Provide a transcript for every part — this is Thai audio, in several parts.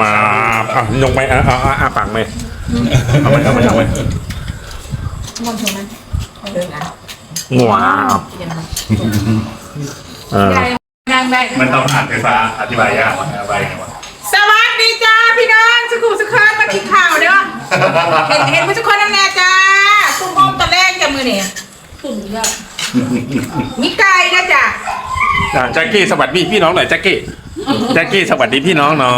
ว้าวอะยกไปอะเอาเอาอาปากไหมเอาไปเอาไปเอาไปมองชมมันเดินอะว้าวเออได้นั่งได้มันต้องอ่านไฟฟ้าอธิบายยากอะไรไงวะสวัสดีจ้าพี่น้องสุขุมสุขานมากินข่าวเด้อเห็นเห็นผู้ทุกคนนั่นแน่จ้าตุ้มโฮมตอนแรกจะมือเนี่ยตุ่มเยอะมีไก่นะจ้ะอะแจ็คกี้สวัสดีพี่น้องหน่อยแจ็คกี้ แจ็คกี้สวัสดีพี่น้องหน่อ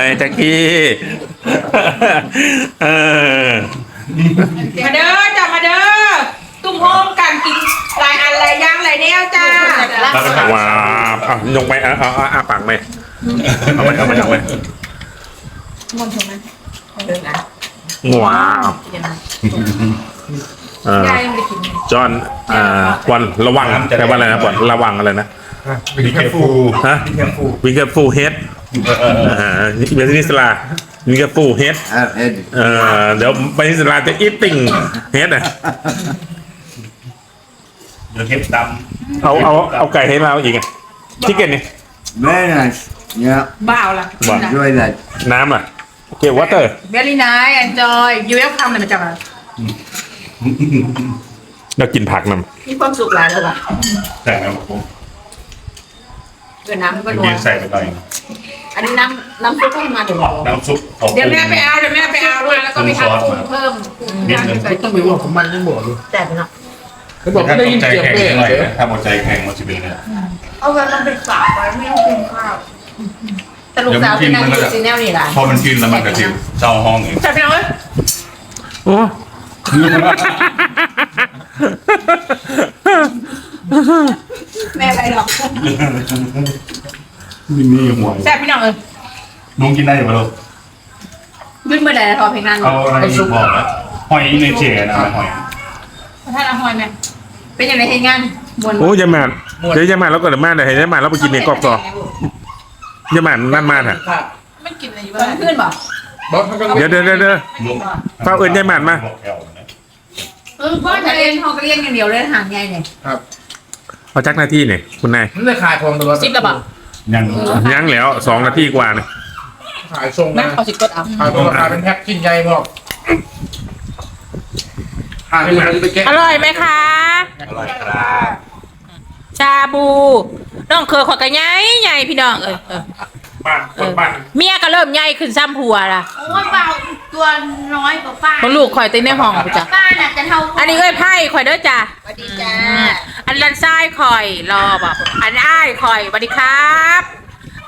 ยแจ็คกี้เออมาเด้อจ้ามาเด้อตุ้มโฮมกันกินหลายอันหลายอย่างหลายแนวจ้าว้าวอะยกไปอะเอาเอาอาปากไหมเอาไปเอาไปเอาไปมองชมมันเดินอะว้าวเออได้ยังไปกินจอห์นอ่าวันระวังแปลว่าอะไรนะบอลระวังอะไรนะ บิ๊กฟูฮะบิ๊กฟูวิงเกอร์ฟูเฮดอ่าเบสินิสลาวิงเกอร์ฟูเฮด Ah, Ed. เอ่อเดี๋ยวเบสินิสลาจะอีติ้งเฮดอะ เดี๋ยวเทปดเอาเอาเอาไก่ให้เราอีกชิคเก้นนี่ Very nice. Yeah, บ้าวละบ้า enjoy that. น้ำอะโอเควอเตอร์เวลี่ไนท์แอนจอยยูเอลคัมเลยมาจากอะไรเรากินผักนมีความสุขหลายแล้วล่ะำแต่นะผม เกินน้ำก็เมื่อนัวกี้ใส่ไปหน่อยอันนี้น้ำน้ำซุปให้มาเดี๋ยวน้ำซุปของเดี๋ยวแม่ไปเอาเดี๋ยวแม่ไปเอาด้วยแล้วก็ไปทำกุ้งเพิ่มนิดนึงต้องไปว่าของมันยังบอกอยู่แต่เนาะเขาบอกถ้าได้ต้อยิงนใจเสียงแข็งแม่หน่อยเดี๋ยวถ้าหมดใจแข็งมันจะเป็นไงเอาเงินมันไปฝากไว้ไม่ต้องกินข้าวแต่ลูกสาวที่นั่งอยู่ซีแนลนี่แหละพอมันกินแล้วมันก็จะเจ้าห้องเองใช่พี่น้องเอ้ยำโอ้ แม่ไปหรอกนี่นี่หัวแซ่บพี่น้องเอ้ยลุงกินได้ไหมลูกขึ้นเมื่อใดพอเพลงนั้นเอาอะไรอีกบอกนะหอยในเจนะหอยท่านอาหอยไหมเป็นอย่างไรให้งานบนโอ้ยายหมานเดี๋ยวยายหมานแล้วก็เดี๋ยวมาเดี๋ยวให้ยายหมานแล้วไปกินในกรอบต่อยายหมานนั่นมาอะไม่กินอะไรอยู่บ้างขึ้นบ่บอกเขาก็เดี๋ยวเดี๋ยวเดี๋ยวเดี๋ยวลุงเฝ้าเอิญยายหมานมาบอกแอลนะเออพ่อจะเรียนห้องก็เรียนอย่างเดียวเลยห่างไงเนี่ยครับ เอาจักหน้าที่เนี่ยคุณนายมันเลยขายทองตลอดสิบระบาดยังยังแล้วสองนาทีกว่าเนี่ยขายทรงแม่นะเอาสิกดเอาขายทองราคาเป็นแพ็คชิ้นใหญ่บอกขายเลยไปแกะอร่อยไหมคะ อร่อยครับชาบู น้องเคยขอกันใหญ่ใหญ่พี่น้องเออเออ บ้านคนบ้านเมียก็เริ่มใหญ่ขึ้นซ้ำผัวล่ะโอ้ยเบาตัวน้อยกว่าป้าเพราะลูกข่อยเต้นในห้องกูจ้ะป้าน่ะจะเท่าอันนี้เอ้ยไพ่ข่อยเด้อจ้ะสวัสดีจ้าอันร้านซ้ายข่อยรอบอกอันอ้ายข่อยสวัสดีครับ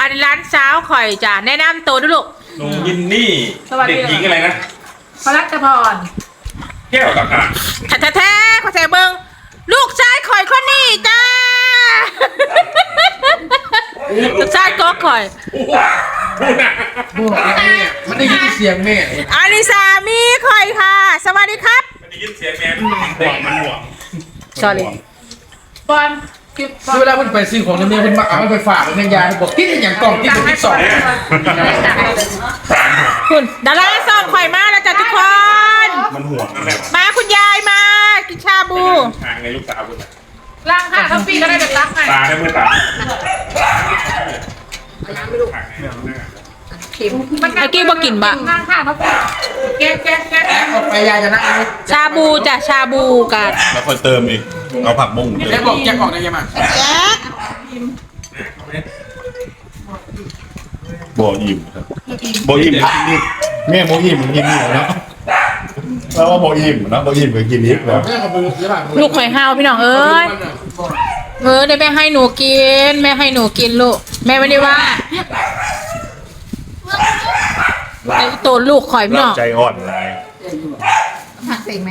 อันร้านสาวข่อยจ้ะแนะนำตัวด้วยลูกลุงยินนี่สวัสดีเด็กหญิงอะไรนะพระรัตพรแก้วกับอะแท้แท้แท้ขอแท้เบิงลูกชายข่อยคนนี้จ้า กชายก็ข่อยบอกแม่มันได้ยินเสียงแม่อาริสามีข่อยค่ะ สวัสดีครับได้ยินเสียงแม่มันห่วงมันห่วง sorry บอลคือเวลามันไปซื้อของในเมียมันมาเอามันไปฝากเป็นยาบอกกินอย่างกล่องกินเป็นที่สองคุณดาราสองข่อยมาแล้วจ้ะทุกคนมันห่วงนั่นแหละมาคุณยายมากินชาบูทางในลูกสาวคุณน่ะล่างค่ะทัฟฟี่ก็ได้จะตักไงตาได้เมื่อตา เมื่อกี้บ่กินบะนั่งค่ะเขาแก๊กแก๊กแก๊กแอะออกไปยาจะนั่งเอาชาบูจ้ะชาบูกันแล้วค่อยเติมอีก เอาผักบุ้งเติแล้วมบอกแจ็คออกได้ยังไงบ่อิ่มครับบ่อิ่มกินนี่แม่บ่อิ่มกินนี่เนาะแล้วว่าบ่อิ่มเนาะบ่อิ่มก็กินอีกแล้วแม่ขอบคุณใช่ป่ะลูกข่อยห้าวพี่น้องเอ้ยเออเดี๋ยวแม่ให้หนูกินแม่ให้หนูกินลูก แม่ไม่ได้ว่าไอ้ตัวลูกข่อยพี่น้เราองใจอ่อนหลายหักเสียงไหม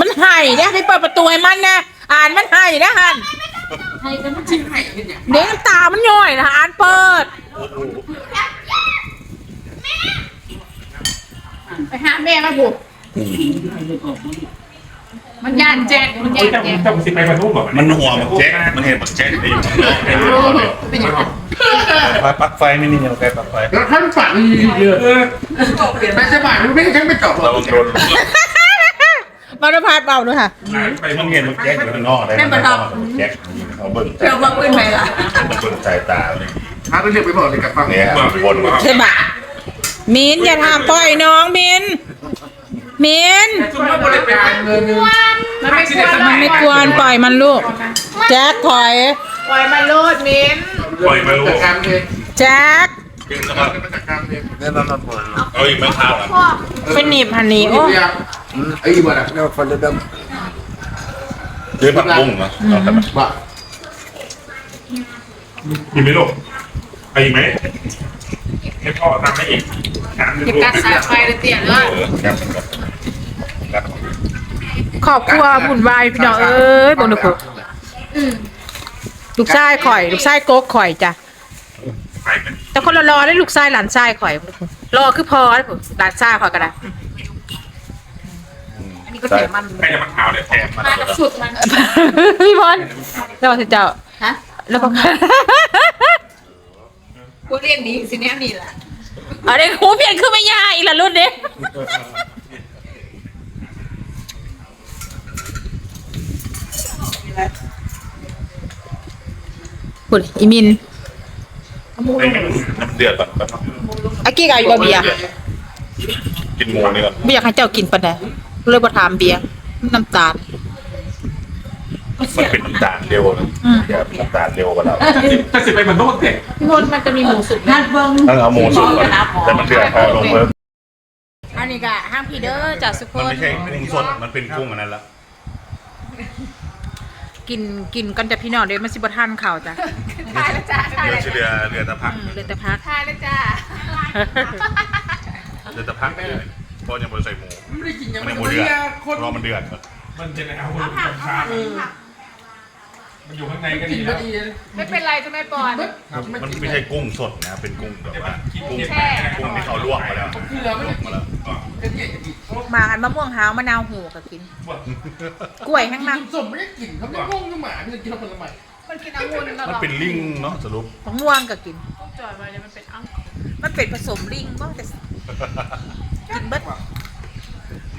มันไห่เนี่ยให้เปิดประตูให้มันนะอ่านมันไห่นะฮันให้กันมาจิ้มให้เห็นอย่างเดี๋ยวน้ำตามันย่อยนะอ่านเปิด ไปหาแม่มาบุก มันย่านแจ๊กมันโอ้ย่ายนจำแจ๊ก จำสิไปมาทุ่มบอกมันห่วงบักแจ๊กมันเห็นบักแจ๊กได้อยู่เป็นยังไงไฟปักไฟไม่นี่เอาไฟปักไฟแล้วท่านฝันเยอะไปสบายมันไม่ใช่ไม่จบหรเราอกโดนบอลพาดเบาด้วยค่ะไปมันเห็นบักแจ๊กอยู่ข้างนอกได้แจ๊กเอาเบิ่งเดี๋ยวมาปืนไปละมันเบิ่งสายตาเลยหถ้าต้องเรียกไปบอกเลยกับฟังเนี่ยบนใช่ปะมินอย่าทำปล่อยน้องมินมินซุ่มมาบริการเงินนึง มันไม่ควรมันไม่ควรปล่อยมันลูก แจ็คถอย ปล่อยมันโลดมิ้นปล่อยมาลูกจัดการเองแจ็คกินแล้วก็จัดการเอง Dia mama pun. เอาอีกไหมข้าวอะเป็นหนีบฮันนี่โอ้โอ้ยไอ้บ้า Dia pada dah เดี๋ยวผักบุ้งเนาะเอาแต่มันบ้ากินไหมลูกเอาอีกไหมให้พ่อทำให้อีกน้ำเก็บการสายไฟเลยเตี่ยเลยเออครับ ครับขอบครัวบุญวายพี่น้องเอ้ยบอกหนูกูลูกชายข่อย ลูกชายโก๊กข่อยจ้ะไปเป็นแต่คนละรอได้ลูกชายหลานชายข่อยรอคือพอแล้วผมหลานชายข่อยก็ได้อันนี้ก็แถมมันใครจะมาขาวเนี่ยแถมมามากับสุดมันพี่บอลแล้วมาสิเจ้าฮะแล้วก็กูเรียกดีสิเนี้ยนี่แหละอันนี้ครูเปลี่ยนขึ้นไม่ยากอีกละรุ่นนี้ คุณอีมินให้มันน้ำเดือดก่อนแป๊บนึงอากี้กับอยู่บ่เบียร์กินหมูนี่ก่อนไม่อยากให้เจ้ากินปานใดเลยบ่ถามเบียร์น้ำตาล มันเป็นน้ำตาลเร็วนะอย่าเป็นน้ำตาลเร็วกว่าเราถ้าสิไปมันต้องเตะพี่พลมันจะมีหมูสุกนะต้องเอาหมูสุกก่อนแต่มันเดือดพอลงเพิ่มอันนี้ก็ห้ามพีเดอร์จากสุพมันนไม่ใช่กุ้งสดมันเป็นกุ้งอันนั้นละ กินกินกันแต่พี่น้องเดี๋ยวมันสิบ่ทันข่าวจ้ะทายแล้วจ้าทายเรือแล้วชื่อเรือเรือตะพักอืมเลยแต่พัก ทายแล้วจ้าเรือตะพักเลยเพราะยังบริใส่หมูไม่ได้กินยังมันไม่ยังหมูได้เดือดคนรอมันเดือดก่อนมันจะเอาคนข้างมันอยู่ข้างในก็กิดีนแล้ไม่วดีไม่เป็นไรใช่ไหมปอนมันไม่ใช่กุ้งสดนะเป็นกุ้งแบบว่ากุ้งแช่กุ้งที่เขาลวกมาแล้ว คือเราไม่ลวกมาแล้ว จะเกลียดจะกินมาอันมะม่วงหาวมะนาวหูก็กินกล้วยแห้งมักสมไม่ได้กินเขาไม่งงกับหมาพี่จะกินผลไม้มันกินองุ่นนะมันเป็นลิงเนาะสรุปมะม่วงก็กินจอยไปเลยมันเป็นอังมันเป็นผสมลิงบ้างแต่กินเบิด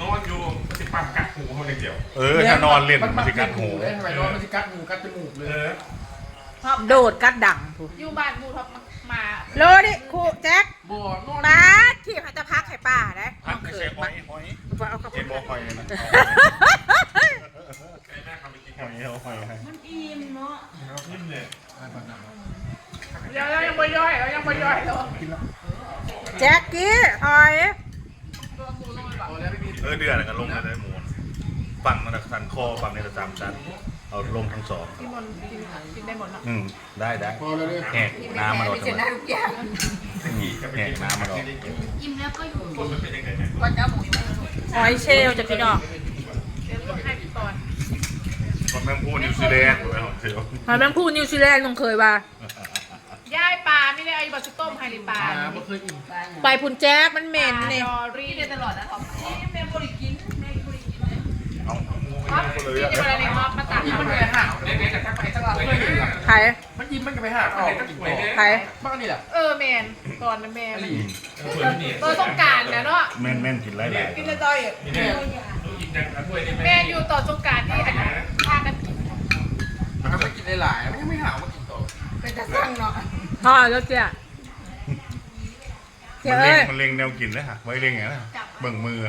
นอนอยู่สิปั๊มกัดหูเขาเลยเดียว เออถ้านอนเล่นมันจะกัดหูเลยทำไมนอนมันจะกัดหูกัดจมูกเลยเออโดดกัดดังพูอยู่บ้านบูท็อปมา โลดิครูแจ็คบ่อนอนมาที่เขาจะพักไข่ป่าได้พักไม่ใช่หอยหอยเอาเข้าเอ็นโบหอยนะไอ้แม่เขาไปกินหอยเอาหอยให้นิ่มเลยเดี๋ยวเรายังไม่ย่อยเรายังไม่ย่อยหรอกแจ็คกี้หอยเออเดือดกันลงเลยหมูฝั่งมันจะสันคอฝั่งนี้จะจำชั้น เอาลงทั้งสองพี่มนกินกินได้หมดเนาะอืมได้ได้พอแล้วเนี่ยแหกน้ำมันออกไม่ทำเจ็บไมหน้าทุกอย่างแหกน้ำมันออกอิ่มแล้วก็อยู่คนมันเป็นยังไงเนี่ยวันเจ้าหมูหอยเชลลจะพี่น้องเดี๋ยวต้องให้พี่ปอนคนแม่งพูดนิวซีแลนด์ถูกไหมของเชียวหอยแมงผู้นิวซีแลนด์ลงเคยว่า ย่ายปลาไม่ได้ไอ้บอสต้มไฮริปลาหมาไม่เคยอิ่มไปพุนแจ๊กมันเหม็นเนเนี่ยอรี่เนี่ยตลอดนะของแม่บริกินแม่บริกิน เอา ครับพี่จะมาอะไรในม็อบมาตัดอิ่มมันไปเลยห่าเด็กๆจะทักไปสักเลยใครมันอิ่มมันก็ไปหาออกใครบ้านนี่แหละเออแมนตอนนั้นแมนอลีสวตัวสงการนะเนาะแม่นแม่นกินไรหลายกินจะต่อยนี่เนี่ยกินยังถ้วยนี่แม่อยู่ต่อสงการที่อันนี้พากันกินมันก็ไปกินหลายๆมันยังไม่ห่ามากินต่อเป็นจะสั่งเนาะพ่อแล้วเจ้าเจ้ามันเล็งมันเล็งแนวกินเลยฮะไว้เล็งไงนะเบิ่งมือ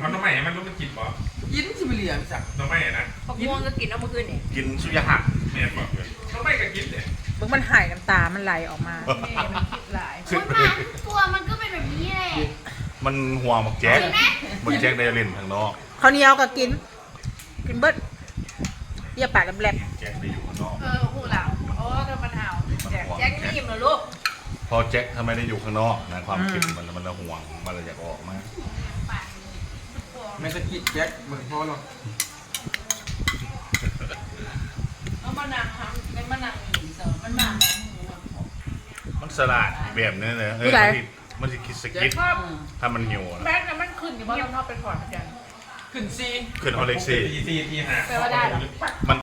เอาน้ำใหม่มันรู้มันกินป่ะ กินสิไปเรียนสักน้ำใหม่นะพวงก็กินเอาเมื่อคืนนี่กินสุยาหักแม่บอกเลยน้ำใหม่ก็กินเลยมึงมันหายน้ำตา มันไหลออกมาแม่มันคิดหลายขึ้นตัวมันก็เป็นแบบนี้แหละมันห่วงบักแจ๊กบักแจ๊กได้เล่นทางนอกข้าวเหนียวก็กิน กินเบิดเยี่ยปากแหลมแจ๊กได้อยู่ข้างนอก เออหูหลังโอ้เธอมันห่าวแจ็คแจ็คนี่อิ่มเหรอลูก พอแจ๊กทำไมได้อยู่ข้างนอกนะความคิดมันมันละห่วงมันเลยอยากออกมา แม่ตะกี้แจ็คเหมือนพ่อเราเอามานั่งทำเป็นมานั่งอิ่มเสริมมันมามันสลัดแบบนี้เลยเฮ้ยมันสิมันจะคิดสกิดชอบถ้ามันหิวนะแม็กซ์มันขึ้นอยู่เพราะเราชอบเป็นพอร์ตกันขึ้นซีขึ้นฮอลเล็กซี่ทีทีทีห้าแปลว่าได้มัน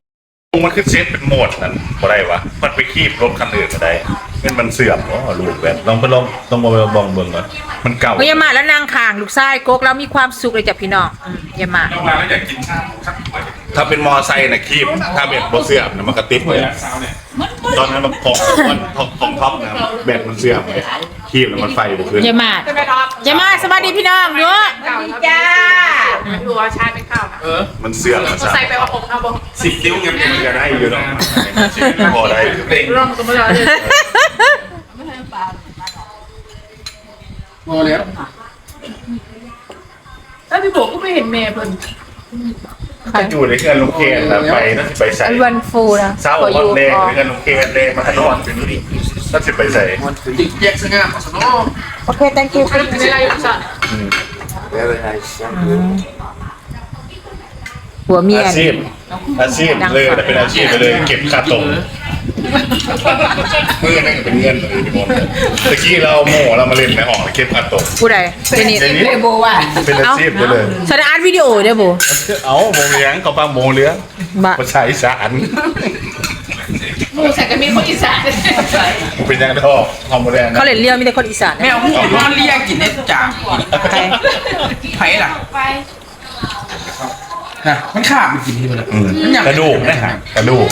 มันขึ้นเซตเป็นโหมดนั้นบ่ได้วะมันไปคีบรถคันอื่นก็ได้ เป็นมันเสื่อมอ๋อลูกแบบลองไปลองต้องมาลองเบิ่งก่อนมันเก่าๆเฮ้ยอย่ามาแล้วนางข่างลูกไส้โกกแล้วมีความสุขเลยจ้ะพี่น้องอืมอย่ามาเรามาแล้วอยากกินข้าวสักถ้วยถ้าเป็นมอไซค์นะคีบถ้าเป็นบ่เสื่อมนะมันก็ติดถ้วเลยยละสาวเนี่ย ตอนนั้นมันพองมันพองพองพับนะแบตมันเสื่อมเลย คีบแล้วมันไฟบุกขึ้นยายมาดจะไปรอบยายมาดสวัสดีพี่น้องเนาะเก่าจ้าดูว่าชาเป็นข้าวเออมันเสื่อมมันใส่ไปว่าผมเอาบ่สิบนิ้วยังมันจะได้อยู่เนาะพอได้อยู่เปล่งร่องก็ไม่ได้เลยพอแล้วถ้าพี่บอกก็ไม่เห็นแม่เพิ่น อยู่ในเงินลุงเคนแล้วไปนั่นสิไปใส่วันฟูนะเศร้าวันแรกในเงินลุงเคนเลยมาถนนเป็นนี่นั่นสิไปใส่จิกแยกสง่ามาสนอโอเค thank you เป็นในรายอยู่สั่น very nice หัวเมียอาชีพอาชีพเลยแต่เป็นอาชีพไปเลย เก็บค่าตรง เมื่อนั่นก็เป็นเงินเลยพี่มดตะกี้เราโม่เรามาเล่นในห้องเก็บค่าตรงผู้ใดเจนิเจนี่เป็นอาชีพไปเลยฉันอัดวิดีโอเด้อโบเอาโมเลี้ยงเขาป้าโมเลี้ยงบะภาษาอีสานหมูใส่กระมีคนอีสานเป็นยังทอกทอมโมเดลเขาเล่นเลี้ยวมีแต่คนอีสานแมวหูนอนเลียกินได้จ่าใครไผ่ล่ะไปฮะมันขาดมันกินที่มันกระดูกนะฮะกระดูก